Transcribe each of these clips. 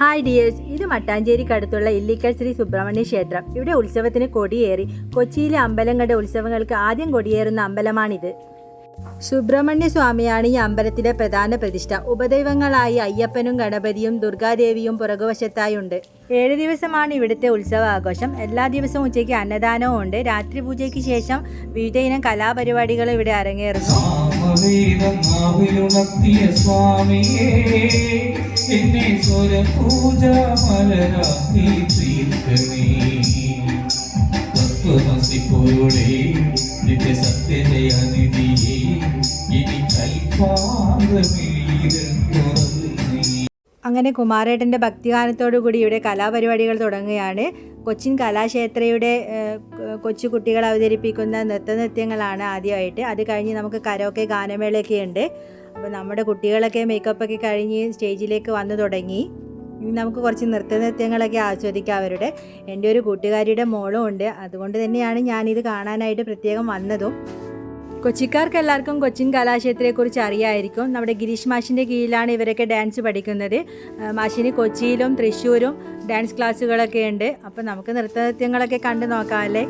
Hi dears. ഇത് മട്ടാഞ്ചേരിക്കടുത്തുള്ള ഇല്ലിക്കൽ ശ്രീ സുബ്രഹ്മണ്യ ക്ഷേത്രം. ഇവിടെ ഉത്സവത്തിന് കൊടിയേറി. കൊച്ചിയിലെ അമ്പലങ്ങളുടെ ഉത്സവങ്ങൾക്ക് ആദ്യം കൊടിയേറുന്ന അമ്പലമാണിത്. സുബ്രഹ്മണ്യ സ്വാമിയാണ് ഈ അമ്പലത്തിലെ പ്രധാന പ്രതിഷ്ഠ. ഉപദൈവങ്ങളായി അയ്യപ്പനും ഗണപതിയും ദുർഗാദേവിയും പുറകുവശത്തായുണ്ട്. ഏഴ് ദിവസമാണ് ഇവിടുത്തെ ഉത്സവാഘോഷം. എല്ലാ ദിവസവും ഉച്ചയ്ക്ക് അന്നദാനവും ഉണ്ട്. രാത്രി പൂജയ്ക്ക് ശേഷം വിവിധ ഇനം കലാപരിപാടികൾ ഇവിടെ അരങ്ങേറുന്നു. സാമവേദം നാവിലുണർത്തിയ സ്വാമിയേ എന്നെ സ്വരപൂജ മലരാത്തി തീർക്കണേ. തത്വമസി പൊരുളേ നിത്യ സത്യജയനിധിയേ ഇനി കൽപ്പാന്തമിഴീരൻ തുറന്നേ അങ്ങനെ കുമാരേട്ടന്റെ ഭക്തിഗാനത്തോടുകൂടി ഇവിടെ കലാപരിപാടികൾ തുടങ്ങുകയാണ്. കൊച്ചിൻ കലാക്ഷേത്രയുടെ കൊച്ചു കുട്ടികൾ അവതരിപ്പിക്കുന്ന നൃത്തനൃത്യങ്ങളാണ് ആദ്യമായിട്ട്. അത് കഴിഞ്ഞ് നമുക്ക് കരോക്കെ ഗാനമേളയൊക്കെ ഉണ്ട്. അപ്പോൾ നമ്മുടെ കുട്ടികളൊക്കെ മേക്കപ്പൊക്കെ കഴിഞ്ഞ് സ്റ്റേജിലേക്ക് വന്നു തുടങ്ങി. ഇനി നമുക്ക് കുറച്ച് നൃത്തനൃത്യങ്ങളൊക്കെ ആസ്വദിക്കാം അവരുടെ. എന്റെ ഒരു കൂട്ടുകാരിയുടെ മോളും ഉണ്ട്. അതുകൊണ്ട് തന്നെയാണ് ഞാനിത് കാണാനായിട്ട് പ്രത്യേകം വന്നതും. കൊച്ചിക്കാർക്ക് എല്ലാവർക്കും കൊച്ചിൻ കലാക്ഷേത്രത്തെക്കുറിച്ച് അറിയായിരിക്കും നമ്മുടെ ഗിരീഷ് മാഷിന്റെ കീഴിലാണ് ഇവരൊക്കെ ഡാൻസ് പഠിക്കുന്നത്. മാഷിന് കൊച്ചിയിലും തൃശ്ശൂരും ഡാൻസ് ക്ലാസ്സുകളൊക്കെ ഉണ്ട്. അപ്പോൾ നമുക്ക് നൃത്തനൃത്യങ്ങളൊക്കെ കണ്ടു നോക്കാം അല്ലേ?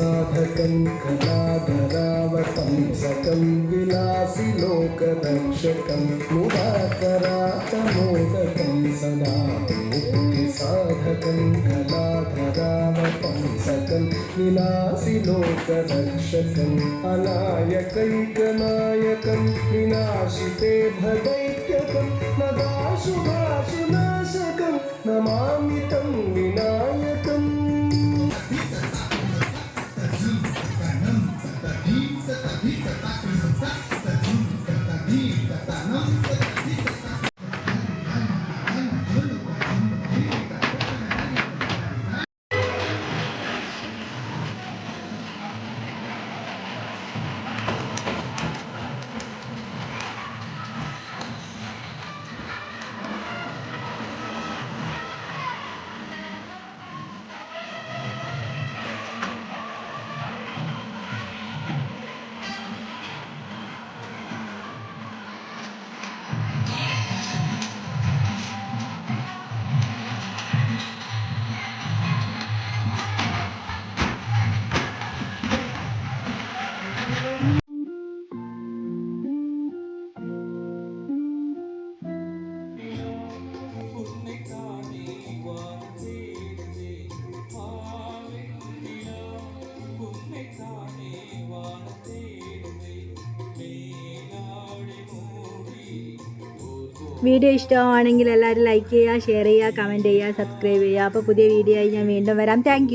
विमुक्तिसाधकं कलाधरावतं सकं विलासिलोकरक्षकं मुदाकरातमोदकं सदा विमुक्तिसाधकं कलाधरावतं सकं विलासिलोकरक्षकम् अनायकैकनायकं विनाशिते भदैत्यकं വീഡിയോ ഇഷ്ടമാണെങ്കിൽ എല്ലാവരും ലൈക്ക് ചെയ്യുക ഷെയർ ചെയ്യുക കമന്റ് ചെയ്യുക സബ്സ്ക്രൈബ് ചെയ്യുക. അപ്പോൾ പുതിയ വീഡിയോ ആയി ഞാൻ വീണ്ടും വരാം. താങ്ക്